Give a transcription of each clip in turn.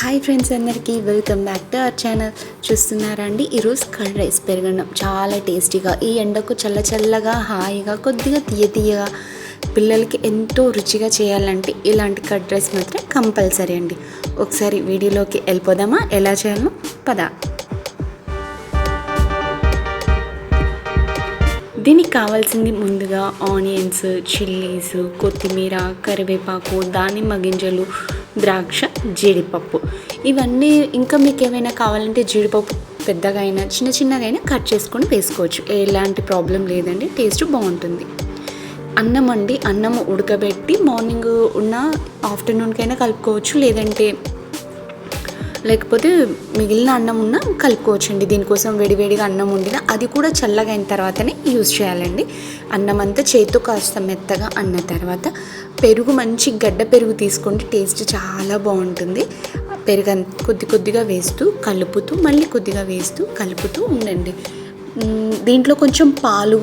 Hi friends అందరికీ welcome back to our channel చూస్తున్నారా అండి? ఈరోజు కర్డ్ రైస్ పెరగడం చాలా టేస్టీగా ఈ ఎండకు చల్ల చల్లగా హాయిగా కొద్దిగా తీయ తీయగా పిల్లలకి ఎంతో రుచిగా చేయాలంటే ఇలాంటి కర్డ్ రైస్ మాత్రం కంపల్సరీ అండి. ఒకసారి వీడియోలోకి వెళ్ళిపోదామా? ఎలా చేయాలో పదా. దీనికి కావాల్సింది ముందుగా ఆనియన్స్ చిల్లీస్ కొత్తిమీర కరివేపాకు దానిమ్మ గింజలు ద్రాక్ష జీడిపప్పు. ఇవన్నీ ఇంకా మీకు ఏమైనా కావాలంటే జీడిపప్పు పెద్దగా అయినా చిన్న చిన్నగా అయినా కట్ చేసుకొని వేసుకోవచ్చు. ఎలాంటి ప్రాబ్లం లేదండి టేస్ట్ బాగుంటుంది. అన్నం అండి అన్నం ఉడకబెట్టి మార్నింగ్ ఉన్న ఆఫ్టర్నూన్కైనా కలుపుకోవచ్చు లేదంటే లేకపోతే మిగిలిన అన్నం ఉన్న కలుపుకోవచ్చండి. దీనికోసం వేడివేడిగా అన్నం వండిన అది కూడా చల్లగా అయిన తర్వాతనే యూజ్ చేయాలండి. అన్నం అంతా చేతితో కాస్త మెత్తగా అన్న తర్వాత పెరుగు మంచి గడ్డ పెరుగు తీసుకోండి. టేస్ట్ చాలా బాగుంటుంది. పెరుగు అంత- కొద్ది కొద్దిగా వేస్తూ కలుపుతూ మళ్ళీ కొద్దిగా వేస్తూ కలుపుతూ ఉండండి. దీంట్లో కొంచెం పాలు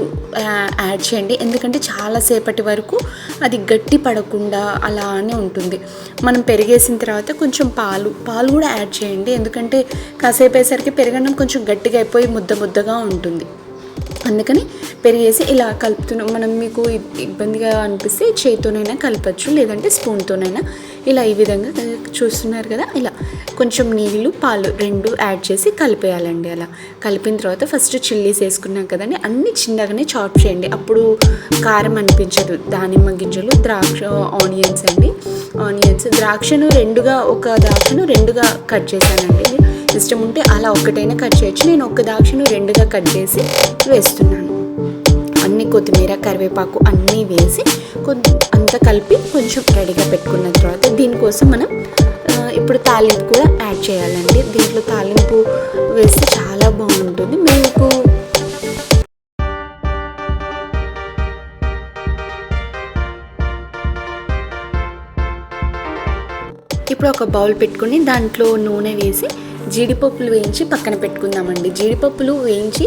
యాడ్ చేయండి. ఎందుకంటే చాలాసేపటి వరకు అది గట్టి పడకుండా అలానే ఉంటుంది. మనం పెరిగేసిన తర్వాత కొంచెం పాలు పాలు కూడా యాడ్ చేయండి. ఎందుకంటే కాసేపు అయ్యేసరికి పెరగడం కొంచెం గట్టిగా అయిపోయి ముద్ద ముద్దగా ఉంటుంది. అందుకని పెరిగేసి ఇలా కలుపుతున్నాం మనం మీకు ఇబ్బందిగా అనిపిస్తే చేతితోనైనా కలపచ్చు లేదంటే స్పూన్తోనైనా. ఇలా ఈ విధంగా చూస్తున్నారు కదా ఇలా. కొంచెం నీళ్ళు పాలు రెండు యాడ్ చేసి కలిపేయాలండి అలా. కలిపిన తర్వాత ఫస్ట్ చిల్లీస్ వేసుకున్నాం కదండి అన్నీ చిన్నగానే చాప్ చేయండి. అప్పుడు కారం అనిపించదు. దానిమ్మ గింజలు ద్రాక్ష ఆనియన్స్ అండి. ఆనియన్స్ ద్రాక్షను రెండుగా ఒక ద్రాక్షను రెండుగా కట్ చేశానండి. ఇష్టం ఉంటే అలా ఒకటైనా కట్ చేయొచ్చు. నేను ఒక ద్రాక్షను రెండుగా కట్ చేసి వేస్తున్నాను. అన్ని కొత్తిమీర కరివేపాకు అన్నీ వేసి కొద్ది అంతా కలిపి కొంచెం రెడీగా పెట్టుకున్న తర్వాత దీనికోసం మనం ఇప్పుడు తాలింపు కూడా యాడ్ చేయాలండి. దీంట్లో తాలింపు వేస్తే చాలా బాగుంటుంది. మీకు ఇప్పుడు ఒక బౌల్ పెట్టుకొని దాంట్లో నూనె వేసి జీడిపప్పులు వేయించి పక్కన పెట్టుకుందామండి. జీడిపప్పులు వేయించి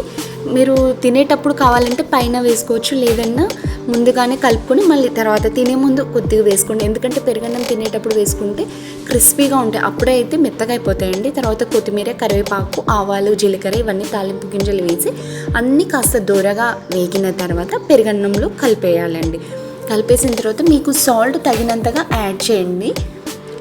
మీరు తినేటప్పుడు కావాలంటే పైన వేసుకోవచ్చు లేదన్నా ముందుగానే కలుపుకొని మళ్ళీ తర్వాత తినే ముందు కొద్దిగా వేసుకోండి. ఎందుకంటే పెరుగన్నం తినేటప్పుడు వేసుకుంటే క్రిస్పీగా ఉంటాయి. అప్పుడే అయితే మెత్తగా అయిపోతాయండి. తర్వాత కొత్తిమీర కరివేపాకు ఆవాలు జీలకర్ర ఇవన్నీ తాలింపు గింజలు వేసి అన్నీ కాస్త దూరగా వేగిన తర్వాత పెరుగన్నంలో కలిపేయాలండి. కలిపేసిన తర్వాత మీకు సాల్ట్ తగినంతగా యాడ్ చేయండి.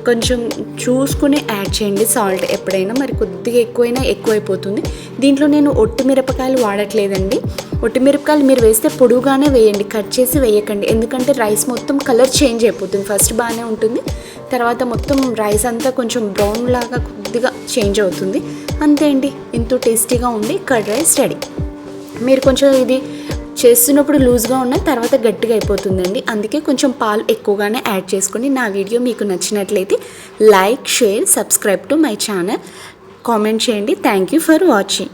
కొంచెం చూసుకుని యాడ్ చేయండి. సాల్ట్ ఎప్పుడైనా మరి కొద్దిగా ఎక్కువైనా ఎక్కువైపోతుంది. దీంట్లో నేను ఒట్టి మిరపకాయలు వాడట్లేదండి. ఒట్టి మిరపకాయలు మీరు వేస్తే పొడుగానే వేయండి. కట్ చేసి వేయకండి. ఎందుకంటే రైస్ మొత్తం కలర్ చేంజ్ అయిపోతుంది. ఫస్ట్ బాగానే ఉంటుంది. తర్వాత మొత్తం రైస్ అంతా కొంచెం బ్రౌన్ లాగా కొద్దిగా చేంజ్ అవుతుంది. అంతే అండి. ఎంతో టేస్టీగా ఉండి కర్డ్ రైస్ రెడీ. మీరు కొంచెం ఇది చేస్తున్నప్పుడు లూజ్గా ఉన్న తర్వాత గట్టిగా అయిపోతుందండి. అందుకే కొంచెం పాలు ఎక్కువగానే యాడ్ చేసుకొని నా వీడియో మీకు నచ్చినట్లయితే like share subscribe to my channel. Comment చేయండి. Thank you for watching.